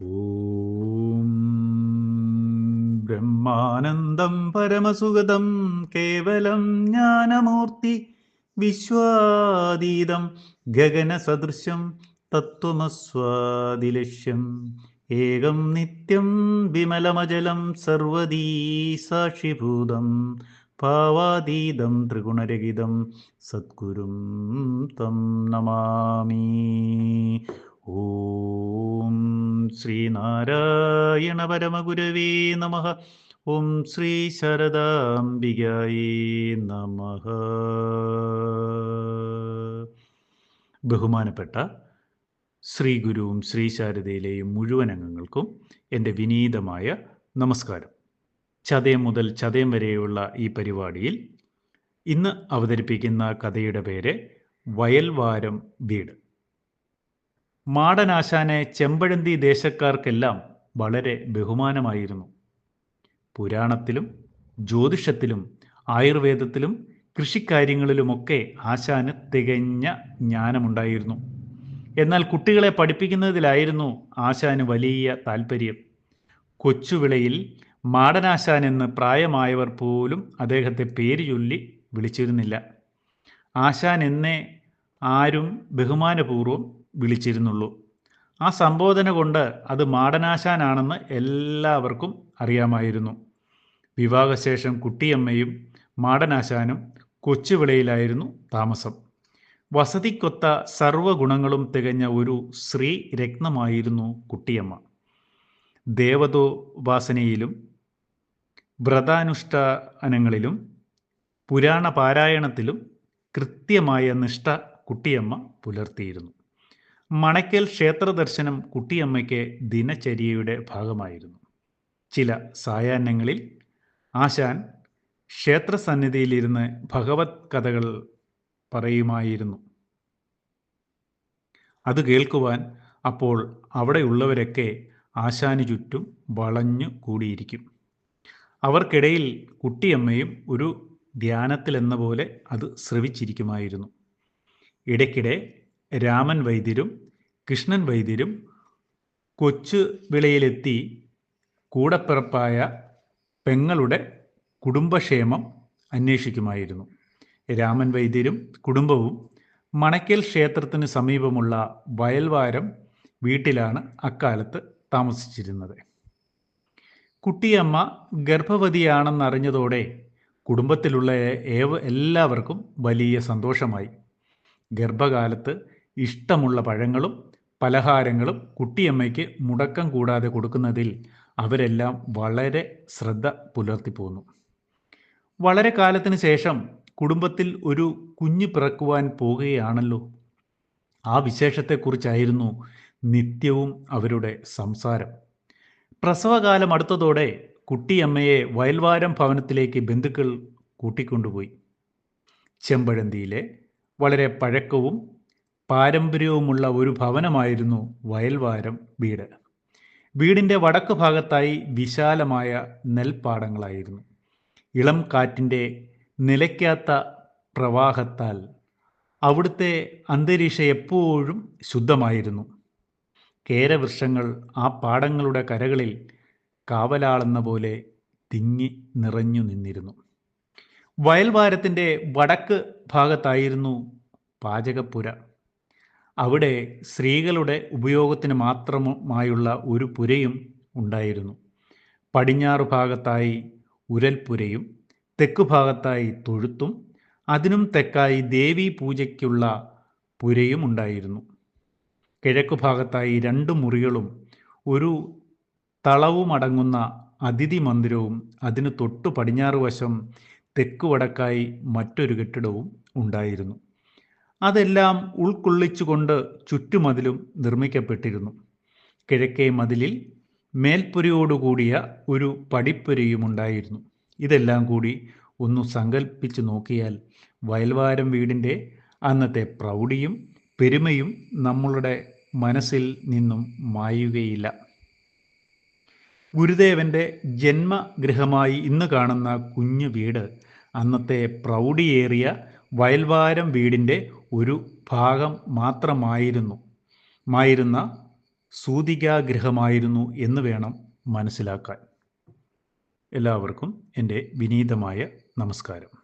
ഓം ബ്രഹ്മാനന്ദം പരമസുഗതം കേവലം ജ്ഞാനമൂർത്തി വിശ്വാതീതം ഗഗനസദൃശം തത്വമസ്വാദിലക്ഷ്യം ഏകം നിത്യം വിമലമജലം സർവദീ സാക്ഷിഭൂതം പാവാതീതം ത്രിഗുണരഹിതം സദ്ഗുരും തം നമാമി. ഓം ശ്രീനാരായണ പരമഗുരവേ നമ. ഓം ശ്രീ ശരദാംബികായി നമ. ബഹുമാനപ്പെട്ട ശ്രീ ഗുരുവും ശ്രീ ശാരദയിലെയും മുഴുവൻ അംഗങ്ങൾക്കും എന്റെ വിനീതമായ നമസ്കാരം. ചതയം മുതൽ ചതയം വരെയുള്ള ഈ പരിപാടിയിൽ ഇന്ന് അവതരിപ്പിക്കുന്ന കഥയുടെ പേര് വയൽവാരം വീട്. മാടനാശാനെ ചെമ്പഴന്തി ദേശക്കാർക്കെല്ലാം വളരെ ബഹുമാനമായിരുന്നു. പുരാണത്തിലും ജ്യോതിഷത്തിലും ആയുർവേദത്തിലും കൃഷിക്കാര്യങ്ങളിലുമൊക്കെ ആശാന് തികഞ്ഞ ജ്ഞാനമുണ്ടായിരുന്നു. എന്നാൽ കുട്ടികളെ പഠിപ്പിക്കുന്നതിലായിരുന്നു ആശാന് വലിയ താല്പര്യം കൊച്ചുവിളയിൽ മാടനാശാൻ എന്ന് പ്രായമായവർ പോലും അദ്ദേഹത്തെ പേര് ചൊല്ലി വിളിച്ചിരുന്നില്ല. ആശാൻ എന്നേ ആരും ബഹുമാനപൂർവം വിളിച്ചിരുന്നുള്ളൂ. ആ സംബോധന കൊണ്ട് അത് മാടനാശാനാണെന്ന് എല്ലാവർക്കും അറിയാമായിരുന്നു. വിവാഹശേഷം കുട്ടിയമ്മയും മാടനാശാനും കൊച്ചുവിളയിലായിരുന്നു താമസം. വസതിക്കൊത്ത സർവഗുണങ്ങളും തികഞ്ഞ ഒരു സ്ത്രീ രത്നമായിരുന്നു കുട്ടിയമ്മ. ദേവതോപാസനയിലും വ്രതാനുഷ്ഠാനങ്ങളിലും പുരാണ പാരായണത്തിലും കൃത്യമായ നിഷ്ഠ കുട്ടിയമ്മ പുലർത്തിയിരുന്നു. മണയ്ക്കൽ ക്ഷേത്ര ദർശനം കുട്ടിയമ്മയ്ക്ക് ദിനചര്യയുടെ ഭാഗമായിരുന്നു. ചില സായാഹ്നങ്ങളിൽ ആശാൻ ക്ഷേത്രസന്നിധിയിലിരുന്ന് ഭഗവത് കഥകൾ പറയുമായിരുന്നു. അത് കേൾക്കുവാൻ അപ്പോൾ അവിടെയുള്ളവരൊക്കെ ആശാന് ചുറ്റും വളഞ്ഞു കൂടിയിരിക്കും. അവർക്കിടയിൽ കുട്ടിയമ്മയും ഒരു ധ്യാനത്തിലെന്ന പോലെ അത് ശ്രവിച്ചിരിക്കുമായിരുന്നു. ഇടയ്ക്കിടെ രാമൻ വൈദ്യരും കൃഷ്ണൻ വൈദ്യരും കൊച്ചു വിളയിലെത്തി കൂടപ്പിറപ്പായ പെങ്ങളുടെ കുടുംബക്ഷേമം അന്വേഷിക്കുമായിരുന്നു. രാമൻ വൈദ്യരും കുടുംബവും മണക്കൽ ക്ഷേത്രത്തിന് സമീപമുള്ള വയൽവാരം വീട്ടിലാണ് അക്കാലത്ത് താമസിച്ചിരുന്നത്. കുട്ടിയമ്മ ഗർഭവതിയാണെന്നറിഞ്ഞതോടെ കുടുംബത്തിലുള്ള ഏവ എല്ലാവർക്കും വലിയ സന്തോഷമായി. ഗർഭകാലത്ത് ഇഷ്ടമുള്ള പഴങ്ങളും പലഹാരങ്ങളും കുട്ടിയമ്മയ്ക്ക് മുടക്കം കൂടാതെ കൊടുക്കുന്നതിൽ അവരെല്ലാം വളരെ ശ്രദ്ധ പുലർത്തിപ്പോന്നു. വളരെ കാലത്തിന് ശേഷം കുടുംബത്തിൽ ഒരു കുഞ്ഞു പിറക്കുവാൻ പോകുകയാണല്ലോ. ആ വിശേഷത്തെക്കുറിച്ചായിരുന്നു നിത്യവും അവരുടെ സംസാരം. പ്രസവകാലം അടുത്തതോടെ കുട്ടിയമ്മയെ വയൽവാരം ഭവനത്തിലേക്ക് ബന്ധുക്കൾ കൂട്ടിക്കൊണ്ടുപോയി. ചെമ്പഴന്തിയിലെ വളരെ പഴക്കവും പാരമ്പര്യവുമുള്ള ഒരു ഭവനമായിരുന്നു വയൽവാരം വീട്. വീടിന്റെ വടക്ക് ഭാഗത്തായി വിശാലമായ നെൽപ്പാടങ്ങളായിരുന്നു. ഇളം കാറ്റിന്റെ നിലയ്ക്കാത്ത പ്രവാഹത്താൽ അവിടുത്തെ അന്തരീക്ഷം എപ്പോഴും ശുദ്ധമായിരുന്നു. കേരവൃക്ഷങ്ങൾ ആ പാടങ്ങളുടെ കരകളിൽ കാവലാളെന്ന പോലെ തിങ്ങി നിറഞ്ഞു നിന്നിരുന്നു. വയൽവാരത്തിന്റെ വടക്ക് ഭാഗത്തായിരുന്നു പാചകപ്പുര. അവിടെ സ്ത്രീകളുടെ ഉപയോഗത്തിന് മാത്രമായുള്ള ഒരു പുരയും ഉണ്ടായിരുന്നു. പടിഞ്ഞാറ് ഭാഗത്തായി ഉരൽപ്പുരയും തെക്ക് ഭാഗത്തായി തൊഴുത്തും അതിനും തെക്കായി ദേവീ പൂജയ്ക്കുള്ള പുരയും ഉണ്ടായിരുന്നു. കിഴക്ക് ഭാഗത്തായി രണ്ട് മുറികളും ഒരു തളവുമടങ്ങുന്ന അതിഥി മന്ദിരവും അതിന് തൊട്ടു പടിഞ്ഞാറ് വശം തെക്കു വടക്കായി മറ്റൊരു കെട്ടിടവും ഉണ്ടായിരുന്നു. അതെല്ലാം ഉൾക്കൊള്ളിച്ചുകൊണ്ട് ചുറ്റുമതിലും നിർമ്മിക്കപ്പെട്ടിരുന്നു. കിഴക്കേ മതിലിൽ മേൽപ്പുരയോടുകൂടിയ ഒരു പടിപ്പുരയും ഉണ്ടായിരുന്നു. ഇതെല്ലാം കൂടി ഒന്ന് സങ്കല്പിച്ച് നോക്കിയാൽ വയൽവാരം വീടിന്റെ അന്നത്തെ പ്രൗഢിയും പെരുമയും നമ്മളുടെ മനസ്സിൽ നിന്നും മായുകയില്ല. ഗുരുദേവന്റെ ജന്മഗൃഹമായി ഇന്ന് കാണുന്ന കുഞ്ഞു വീട് അന്നത്തെ പ്രൗഢിയേറിയ വയൽവാരം വീടിന്റെ ഒരു ഭാഗം മാത്രമായിരുന്നു. മായിരുന്ന സൂതികാഗൃഹമായിരുന്നു എന്ന് വേണം മനസ്സിലാക്കാൻ. എല്ലാവർക്കും എന്റെ വിനീതമായ നമസ്കാരം.